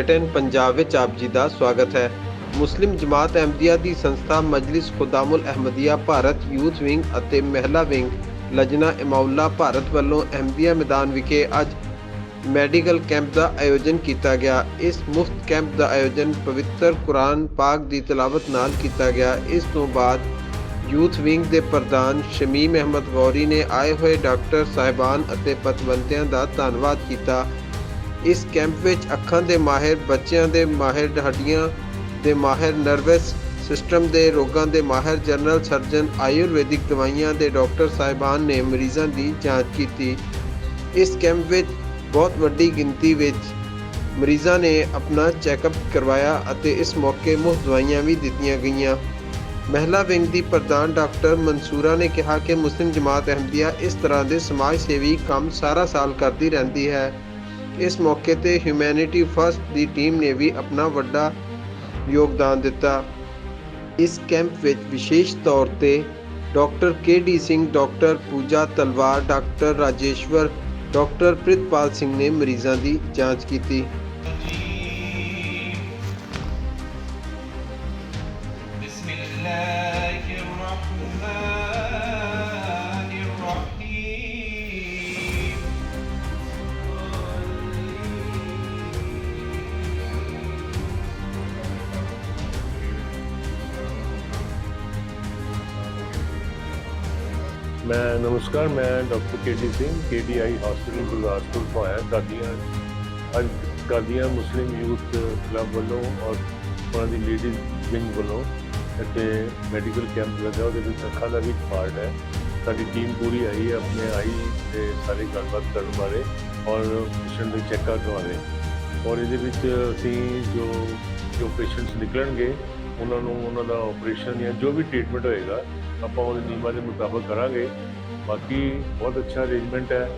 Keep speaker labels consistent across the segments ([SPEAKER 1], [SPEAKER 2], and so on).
[SPEAKER 1] Bulletin Punjab ਵਿੱਚ ਆਪ ਜੀ ਦਾ ਸਵਾਗਤ ਹੈ। ਮੁਸਲਿਮ ਜਮਾਤ ਅਹਿਮਦੀਆ ਦੀ ਸੰਸਥਾ ਮਜਲਿਸ ਖੁਦਾਮੁਲ ਅਹਿਮਦੀਆ ਭਾਰਤ ਯੂਥ ਵਿੰਗ ਅਤੇ ਮਹਿਲਾ ਵਿੰਗ ਲਜਨਾ ਇਮਾਉਲਾ ਭਾਰਤ ਵੱਲੋਂ ਅਹਿਮਦੀਆ ਮੈਦਾਨ ਵਿਖੇ ਅੱਜ ਮੈਡੀਕਲ ਕੈਂਪ ਦਾ ਆਯੋਜਨ ਕੀਤਾ ਗਿਆ। ਇਸ ਮੁਫਤ ਕੈਂਪ ਦਾ ਆਯੋਜਨ ਪਵਿੱਤਰ ਕੁਰਾਨ ਪਾਕ ਦੀ ਤਲਾਵਤ ਨਾਲ ਕੀਤਾ ਗਿਆ। ਇਸ ਤੋਂ ਬਾਅਦ ਯੂਥ ਵਿੰਗ ਦੇ ਪ੍ਰਧਾਨ ਸ਼ਮੀਮ ਅਹਿਮਦ ਗੌਰੀ ਨੇ ਆਏ ਹੋਏ ਡਾਕਟਰ ਸਾਹਿਬਾਨ ਅਤੇ ਪਤਵੰਤਿਆਂ ਦਾ ਧੰਨਵਾਦ ਕੀਤਾ। ਇਸ ਕੈਂਪ ਵਿੱਚ ਅੱਖਾਂ ਦੇ ਮਾਹਿਰ, ਬੱਚਿਆਂ ਦੇ ਮਾਹਿਰ ਹੱਡੀਆਂ ਦੇ ਮਾਹਿਰ, ਨਰਵਸ ਸਿਸਟਮ ਦੇ ਰੋਗਾਂ ਦੇ ਮਾਹਿਰ, ਜਨਰਲ ਸਰਜਨ, ਆਯੁਰਵੈਦਿਕ ਦਵਾਈਆਂ ਦੇ ਡਾਕਟਰ ਸਾਹਿਬਾਨ ਨੇ ਮਰੀਜ਼ਾਂ ਦੀ ਜਾਂਚ ਕੀਤੀ। ਇਸ ਕੈਂਪ ਵਿੱਚ ਬਹੁਤ ਵੱਡੀ ਗਿਣਤੀ ਵਿੱਚ ਮਰੀਜ਼ਾਂ ਨੇ ਆਪਣਾ ਚੈੱਕਅਪ ਕਰਵਾਇਆ ਅਤੇ ਇਸ ਮੌਕੇ ਮੁਫਤ ਦਵਾਈਆਂ ਵੀ ਦਿੱਤੀਆਂ ਗਈਆਂ। ਮਹਿਲਾ ਵਿੰਗ ਦੀ ਪ੍ਰਧਾਨ ਡਾਕਟਰ ਮਨਸੂਰਾ ਨੇ ਕਿਹਾ ਕਿ ਮੁਸਲਿਮ ਜਮਾਤ ਅਹਿਮਦੀਆ ਇਸ ਤਰ੍ਹਾਂ ਦੇ ਸਮਾਜ ਸੇਵੀ ਕੰਮ ਸਾਰਾ ਸਾਲ ਕਰਦੀ ਰਹਿੰਦੀ ਹੈ। ਇਸ ਮੌਕੇ ਤੇ ਹਿਊਮੈਨਿਟੀ ਫਸਟ ਦੀ ਟੀਮ ਨੇ ਵੀ ਆਪਣਾ ਵੱਡਾ ਯੋਗਦਾਨ ਦਿੱਤਾ। ਇਸ ਕੈਂਪ ਵਿੱਚ ਵਿਸ਼ੇਸ਼ ਤੌਰ ਤੇ doctor K D Singh, doctor Pooja Talwar, doctor Rajeshwar, doctor Pritpal Singh ਨੇ ਮਰੀਜ਼ਾਂ ਦੀ ਜਾਂਚ ਕੀਤੀ।
[SPEAKER 2] ਮੈਂ ਨਮਸਕਾਰ, ਮੈਂ doctor KD Singh KDI hospital Gurdaspur ਤੋਂ ਆਇਆ ਕਾਦੀਆਂ ਅੱਜ ਕਾਦੀਆਂ ਮੁਸਲਿਮ ਯੂਥ ਕਲੱਬ ਵੱਲੋਂ ਔਰ ਉਹਨਾਂ ਦੀ ਲੇਡੀਜ਼ ਵਿੰਗ ਵੱਲੋਂ ਇੱਥੇ ਮੈਡੀਕਲ ਕੈਂਪ ਲੱਗਾ, ਉਹਦੇ ਵਿੱਚ ਅੱਖਾਂ ਦਾ ਵੀ ਪਾਰਟ ਹੈ। ਸਾਡੀ ਟੀਮ ਪੂਰੀ ਆਈ ਹੈ, ਆਪਣੇ ਆਈ ਤੇ ਸਾਰੇ ਗੱਲਬਾਤ ਕਰਨ ਬਾਰੇ ਔਰ ਪੇਸ਼ੈਂਟ ਦੇ ਚੈੱਕਅਪ ਬਾਰੇ ਔਰ ਇਹਦੇ ਵਿੱਚ ਅਸੀਂ ਜੋ ਜੋ ਪੇਸ਼ੈਂਟਸ ਨਿਕਲਣਗੇ, ਉਹਨਾਂ ਨੂੰ ਉਹਨਾਂ ਦਾ ਆਪਰੇਸ਼ਨ ਜਾਂ ਜੋ ਵੀ ਟ੍ਰੀਟਮੈਂਟ ਹੋਏਗਾ ਆਪਾਂ ਉਹਦੇ ਨਿਯਮਾਂ ਦੇ ਮੁਤਾਬਕ ਕਰਾਂਗੇ। ਬਾਕੀ ਬਹੁਤ ਅੱਛਾ ਅਰੇਂਜਮੈਂਟ ਹੈ।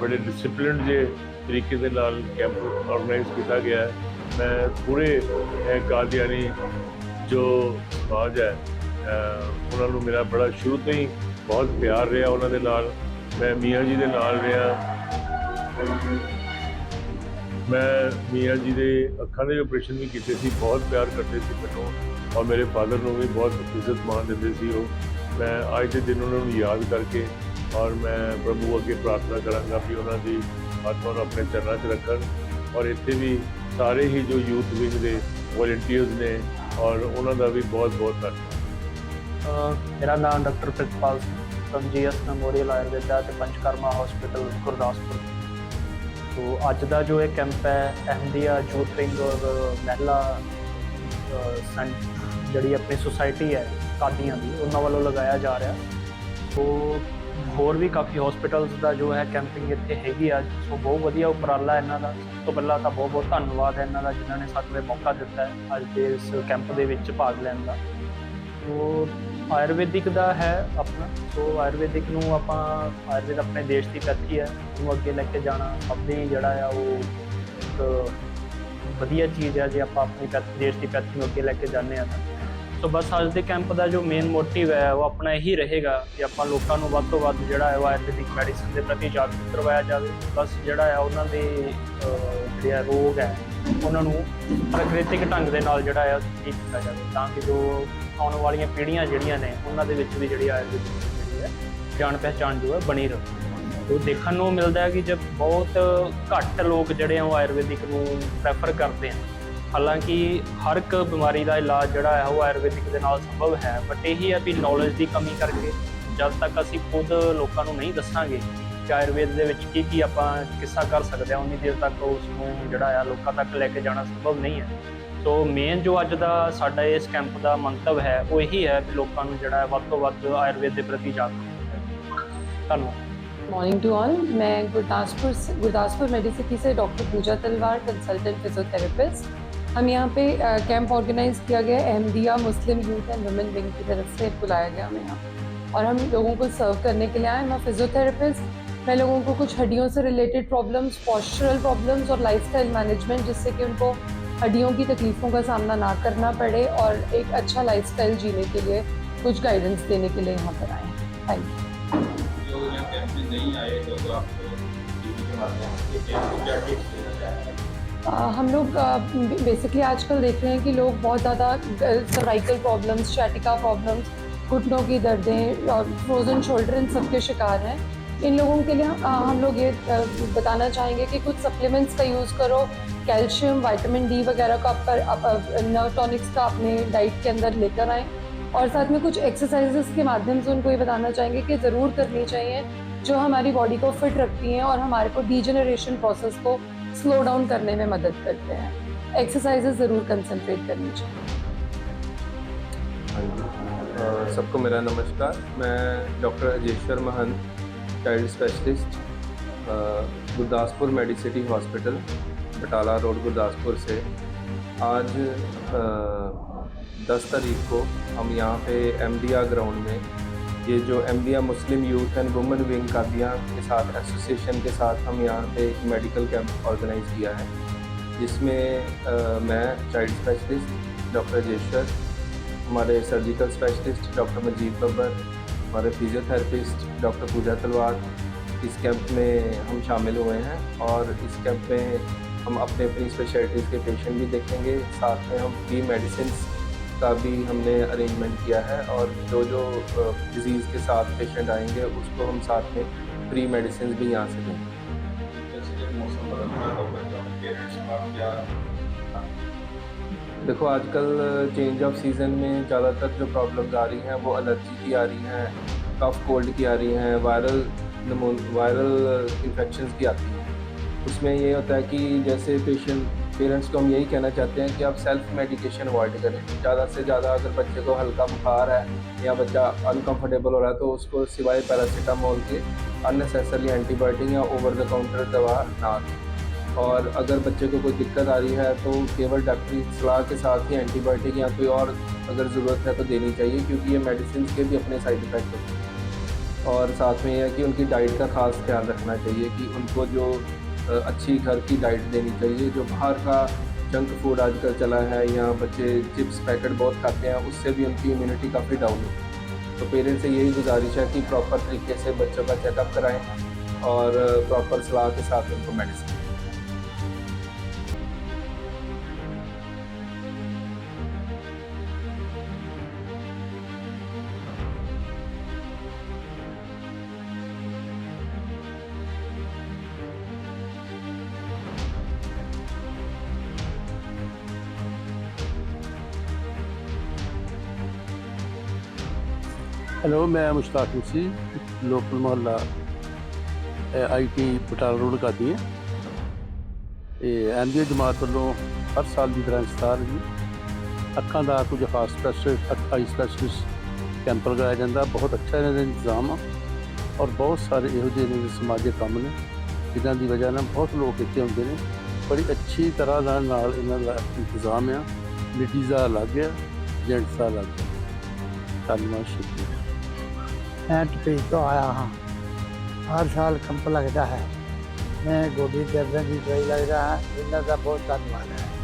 [SPEAKER 2] ਬੜੇ ਡਿਸਪਲਿਨਡ ਜੇ ਤਰੀਕੇ ਦੇ ਨਾਲ ਕੈਂਪ ਆਰਗੇਨਾਈਜ਼ ਕੀਤਾ ਗਿਆ ਹੈ। ਮੈਂ ਪੂਰੇ ਇਹ ਕਾਦੀਆਨੀ ਜੋ ਸਮਾਜ ਹੈ ਉਹਨਾਂ ਨੂੰ ਮੇਰਾ ਬੜਾ ਸ਼ੁਰੂ ਤੋਂ ਹੀ ਬਹੁਤ ਪਿਆਰ ਰਿਹਾ ਉਹਨਾਂ ਦੇ ਨਾਲ। ਮੈਂ ਮੀਆਂ ਜੀ ਦੇ ਨਾਲ ਰਿਹਾ। ਮੈਂ ਮੀਆਂ ਜੀ ਦੇ ਅੱਖਾਂ ਦੇ ਆਪਰੇਸ਼ਨ ਵੀ ਕੀਤੇ ਸੀ, ਬਹੁਤ ਪਿਆਰ ਕਰਦੇ ਸੀ ਮੈਨੂੰ ਔਰ ਮੇਰੇ ਫਾਦਰ ਨੂੰ ਵੀ ਬਹੁਤ ਇੱਜ਼ਤ ਮਾਣ ਦਿੰਦੇ ਸੀ ਉਹ। ਮੈਂ ਅੱਜ ਦੇ ਦਿਨ ਉਹਨਾਂ ਨੂੰ ਯਾਦ ਕਰਕੇ ਔਰ ਮੈਂ ਪ੍ਰਭੂ ਅੱਗੇ ਪ੍ਰਾਰਥਨਾ ਕਰਾਂਗਾ ਕਿ ਉਹਨਾਂ ਦੀ ਆਤਮਾ ਨੂੰ ਆਪਣੇ ਚਰਨਾਂ 'ਚ ਰੱਖਣ ਔਰ ਇੱਥੇ ਵੀ ਸਾਰੇ ਹੀ ਜੋ ਯੂਥ ਵਿੰਗ ਦੇ ਵੋਲੰਟੀਅਰਸ ਨੇ ਔਰ ਉਹਨਾਂ ਦਾ ਵੀ ਬਹੁਤ ਬਹੁਤ ਧੰਨਵਾਦ।
[SPEAKER 3] ਮੇਰਾ ਨਾਮ doctor Pritpal Singh firm GS memorial Ayurveda ਤੇ ਪੰਚਕਰਮਾ ਹਸਪੀਟਲ ਗੁਰਦਾਸਪੁਰ। ਸੋ ਅੱਜ ਦਾ ਜੋ ਇਹ ਕੈਂਪ ਹੈ ਅਹਿਮਦੀਆ ਯੂਥ ਵਿੰਗ ਔਰ ਮਹਿਲਾ ਅਹ, ਜਿਹੜੀ ਆਪਣੀ ਸੁਸਾਇਟੀ ਹੈ ਕਾਦੀਆਂ ਦੀ ਉਹਨਾਂ ਵੱਲੋਂ ਲਗਾਇਆ ਜਾ ਰਿਹਾ। ਸੋ ਹੋਰ ਵੀ ਕਾਫੀ ਹਸਪੀਟਲਸ ਦਾ ਜੋ ਹੈ ਕੈਂਪਿੰਗ ਇੱਥੇ ਹੈਗੀ ਆ। ਸੋ ਬਹੁਤ ਵਧੀਆ ਉਪਰਾਲਾ ਇਹਨਾਂ ਦਾ। ਸਭ ਤੋਂ ਪਹਿਲਾਂ ਤਾਂ ਬਹੁਤ ਬਹੁਤ ਧੰਨਵਾਦ ਹੈ ਇਹਨਾਂ ਦਾ ਜਿਨ੍ਹਾਂ ਨੇ ਸਾਨੂੰ ਇਹ ਮੌਕਾ ਦਿੱਤਾ ਹੈ ਅੱਜ ਦੇ ਇਸ ਕੈਂਪ ਦੇ ਵਿੱਚ ਭਾਗ ਲੈਣ ਦਾ। ਸੋ ਆਯੁਰਵੈਦਿਕ ਦਾ ਹੈ ਆਪਣਾ। ਸੋ ਆਯੁਰਵੈਦਿਕ ਨੂੰ ਆਪਾਂ ਆਯੁਰਵੇਦ ਆਪਣੇ ਦੇਸ਼ ਦੀ ਪੈਥੀ ਹੈ, ਉਹਨੂੰ ਅੱਗੇ ਲੈ ਕੇ ਜਾਣਾ। ਆਪਣੇ ਜਿਹੜਾ ਆ ਉਹ ਇੱਕ ਵਧੀਆ ਚੀਜ਼ ਹੈ, ਜੇ ਆਪਾਂ ਆਪਣੀ ਪੈਥ- ਦੇਸ਼ ਦੀ ਪੈਥੀ ਨੂੰ ਅੱਗੇ ਲੈ ਕੇ ਜਾਂਦੇ ਆ ਤਾਂ। ਸੋ ਬਸ ਅੱਜ ਦੇ ਕੈਂਪ ਦਾ ਜੋ ਮੇਨ ਮੋਟਿਵ ਹੈ, ਉਹ ਆਪਣਾ ਇਹੀ ਰਹੇਗਾ ਕਿ ਆਪਾਂ ਲੋਕਾਂ ਨੂੰ ਵੱਧ ਤੋਂ ਵੱਧ ਜਿਹੜਾ ਹੈ, ਉਹ ਆਯੁਰਵੈਦਿਕ ਮੈਡੀਸਨ ਦੇ ਪ੍ਰਤੀ ਜਾਗਰੂਕ ਕਰਵਾਇਆ ਜਾਵੇ। ਬਸ ਜਿਹੜਾ ਹੈ ਉਹਨਾਂ ਦੇ ਜਿਹੜੇ ਆ ਰੋਗ ਹੈ, ਉਹਨਾਂ ਨੂੰ ਪ੍ਰਕਿਰਤਿਕ ਢੰਗ ਦੇ ਨਾਲ ਜਿਹੜਾ ਹੈ ਠੀਕ ਕੀਤਾ ਜਾਵੇ, ਤਾਂ ਕਿ ਜੋ ਆਉਣ ਵਾਲੀਆਂ ਪੀੜ੍ਹੀਆਂ ਜਿਹੜੀਆਂ ਨੇ, ਉਹਨਾਂ ਦੇ ਵਿੱਚ ਵੀ ਜਿਹੜੀ ਆਯੁਰਵੈਦਿਕ ਜਿਹੜੀ ਹੈ, ਜਾਣ ਪਹਿਚਾਣ ਜੋ ਹੈ ਬਣੀ ਰਹੇ। ਉਹ ਦੇਖਣ ਨੂੰ ਮਿਲਦਾ ਹੈ ਕਿ ਜਦ ਬਹੁਤ ਘੱਟ ਲੋਕ ਜਿਹੜੇ ਆ ਉਹ ਆਯੁਰਵੈਦਿਕ ਨੂੰ ਪ੍ਰੈਫਰ ਕਰਦੇ ਆ। ਹਾਲਾਂਕਿ ਹਰ ਇੱਕ ਬਿਮਾਰੀ ਦਾ ਇਲਾਜ ਜਿਹੜਾ ਹੈ, ਉਹ ਆਯੁਰਵੈਦਿਕ ਦੇ ਨਾਲ ਸੰਭਵ ਹੈ ਬਟ ਇਹੀ ਹੈ ਵੀ ਨੌਲੇਜ ਦੀ ਕਮੀ ਕਰਕੇ ਜਦ ਤੱਕ ਅਸੀਂ ਖੁਦ ਲੋਕਾਂ ਨੂੰ ਨਹੀਂ ਦੱਸਾਂਗੇ ਕਿ ਆਯੁਰਵੇਦ ਦੇ ਵਿੱਚ ਕੀ ਕੀ ਆਪਾਂ ਕਿੱਸਾ ਕਰ ਸਕਦੇ ਹਾਂ ਉਨੀ ਦੇਰ ਤੱਕ ਉਸ ਨੂੰ ਜਿਹੜਾ ਆ, ਲੋਕਾਂ ਤੱਕ ਲੈ ਕੇ ਜਾਣਾ ਸੰਭਵ ਨਹੀਂ ਹੈ। ਸੋ ਮੇਨ ਜੋ ਅੱਜ ਦਾ ਸਾਡਾ ਇਸ ਕੈਂਪ ਦਾ ਮੰਤਵ ਹੈ ਉਹ ਇਹੀ ਹੈ ਕਿ ਲੋਕਾਂ ਨੂੰ ਜਿਹੜਾ ਹੈ ਵੱਧ ਤੋਂ ਵੱਧ ਆਯੁਰਵੇਦ ਦੇ ਪ੍ਰਤੀ ਜਾਗਰੂਕ ਕਰਨਾ ਧੰਨਵਾਦ
[SPEAKER 4] मॉर्निंग टू ऑल मैं गुरदासपुर से गुरदासपुर मेडिसिटी से डॉक्टर पूजा तलवार कंसल्टेंट फिजियोथेरेपिस्ट हम यहाँ पे अ, कैंप ऑर्गेनाइज किया गया है Ahmadiyya Muslim youth and women wing की तरफ से बुलाया गया हमें यहाँ और हम लोगों को सर्व करने के लिए आए मैं फिजियोथेरेपिस्ट मैं लोगों को कुछ हड्डियों से रिलेटेड प्रॉब्लम्स पॉस्चरल प्रॉब्लम्स और लाइफस्टाइल मैनेजमेंट जिससे कि उनको हड्डियों की तकलीफ़ों का सामना ना करना पड़े और एक अच्छा लाइफस्टाइल जीने के लिए कुछ गाइडेंस देने के लिए यहाँ पर आए हैं। थैंक यू
[SPEAKER 5] जो यहाँ कैंप में नहीं आए तो आपको
[SPEAKER 4] हम लोग बेसिकली आजकल देख रहे हैं कि लोग बहुत ज़्यादा सर्वाइकल प्रॉब्लम्स शैटिका प्रॉब्लम्स घुटनों की दर्दें और फ्रोज़न शोल्डर इन सब के शिकार हैं। इन लोगों के लिए अ, हम लोग ये बताना चाहेंगे कि कुछ सप्लीमेंट्स का यूज़ करो। कैल्शियम विटामिन डी वगैरह का आप नर्व टॉनिक्स का अपने डाइट के अंदर लेकर आएँ। और साथ में कुछ एक्सरसाइजेस के माध्यम से उनको ये बताना चाहेंगे कि ज़रूर करनी चाहिए जो हमारी बॉडी को फिट रखती हैं और हमारे को डीजनरेशन प्रोसेस को स्लो डाउन करने में मदद करते हैं। एक्सरसाइजेस ज़रूर कंसंट्रेट करनी चाहिए।
[SPEAKER 5] हाँ सबको मेरा नमस्कार। मैं doctor Ajeshwar Mahant child specialist Gurdaspur Medicity hospital Batala road Gurdaspur से। आज दस तारीख को हम यहाँ पे एम ग्राउंड में ये जो M Muslim youth and women wing Qadian के साथ एसोसिएशन के साथ हम यहाँ पे एक मेडिकल कैंप ऑर्गेनाइज किया है। जिसमें अ, मैं चाइल्ड स्पेशलिस्ट डॉक्टर अजेश्वर हमारे surgical specialist doctor Majeed Babbar हमारे फिजियोथेरेपिस्ट डॉक्टर पूजा तलवार, इस कैंप में हम शामिल हुए हैं और इस कैंप में हम अपने अपनी स्पेशलिटीज़ के पेशेंट भी देखेंगे। साथ में हम फ्री मेडिसिन का भी हमने अरेंजमेंट किया है और जो जो डिज़ीज़ के साथ पेशेंट आएँगे, उसको हम साथ में फ्री मेडिसिन भी यहाँ से देंगे। देखो, आजकल चेंज ऑफ़ सीज़न में ज़्यादातर जो प्रॉब्लम्स आ रही हैं, वो एलर्जी की आ रही हैं कफ कोल्ड की आ रही हैं वायरल वायरल इन्फेक्शंस की आती हैं। उसमें ये होता है कि जैसे पेशेंट पेरेंट्स को हम यही कहना चाहते हैं कि आप सेल्फ मेडिकेशन अवॉइड करें। ज़्यादा से ज़्यादा अगर बच्चे को हल्का बुखार है या बच्चा अनकंफर्टेबल हो रहा है तो उसको सिवाय पैरासीटामोल के अननेसेसरी एंटीबायोटिक या ओवर द काउंटर दवा ना दें। और अगर बच्चे को कोई दिक्कत आ रही है तो केवल डॉक्टरी सलाह के साथ ही एंटीबायोटिक या कोई और अगर ज़रूरत है तो देनी चाहिए, क्योंकि ये मेडिसिन के भी अपने साइड इफ़ेक्ट होते हैं। और साथ में यह है कि उनकी डाइट का खास ख्याल रखना चाहिए कि उनको जो अच्छी घर की डाइट देनी चाहिए, जो बाहर का जंक फ़ूड आजकल चला है या बच्चे चिप्स पैकेट बहुत खाते हैं, उससे भी उनकी इम्यूनिटी काफ़ी डाउन है। तो पेरेंट्स से यही गुजारिश है कि प्रॉपर तरीके से बच्चों का चेकअप कराएँ और प्रॉपर सलाह के साथ उनको मेडिसिन
[SPEAKER 6] ਹੈਲੋ ਮੈਂ ਮੁਸ਼ਤਾਕ ਮਸੀਹ ਲੋਕਲ ਮੁਹੱਲਾ ਆਈਟੀ ਬਟਾਲਾ ਰੋਡ ਕਰਦੀ ਹਾਂ। ਇਹ ਐਮਬੀਏ ਜਮਾਤ ਵੱਲੋਂ ਹਰ ਸਾਲ ਦੀ ਤਰ੍ਹਾਂ ਇਸ ਜੀ। ਅੱਖਾਂ ਦਾ ਕੁਝ ਖਾਸ ਸਪੈਸ਼ਲਿਸਟ ਆਈ ਸਪੈਸ਼ਲਿਸਟ ਕੈਂਪ ਲਗਾਇਆ ਜਾਂਦਾ। ਬਹੁਤ ਅੱਛਾ ਇਹਨਾਂ ਦਾ ਇੰਤਜ਼ਾਮ ਆ। ਔਰ ਬਹੁਤ ਸਾਰੇ ਇਹੋ ਜਿਹੇ ਨੇ ਸਮਾਜਿਕ ਕੰਮ ਨੇ, ਜਿਨ੍ਹਾਂ ਦੀ ਵਜ੍ਹਾ ਨਾਲ ਬਹੁਤ ਲੋਕ ਇੱਥੇ ਆਉਂਦੇ ਨੇ। ਬੜੀ ਅੱਛੀ ਤਰ੍ਹਾਂ ਨਾਲ ਨਾਲ ਇਹਨਾਂ ਦਾ ਇੰਤਜ਼ਾਮ ਆ। ਲੇਡੀਜ਼ ਦਾ ਅਲੱਗ ਆ ਜੈਂਟਸ ਦਾ ਅਲੱਗ ਆ। ਧੰਨਵਾਦ, ਸ਼ੁਕਰੀਆ।
[SPEAKER 7] सेंट पीज तो आया हाँ। हर साल कंप लगता है। मैं गोभी दर्जन की दवाई लगता है। इन्हों का बहुत धन्यवाद है।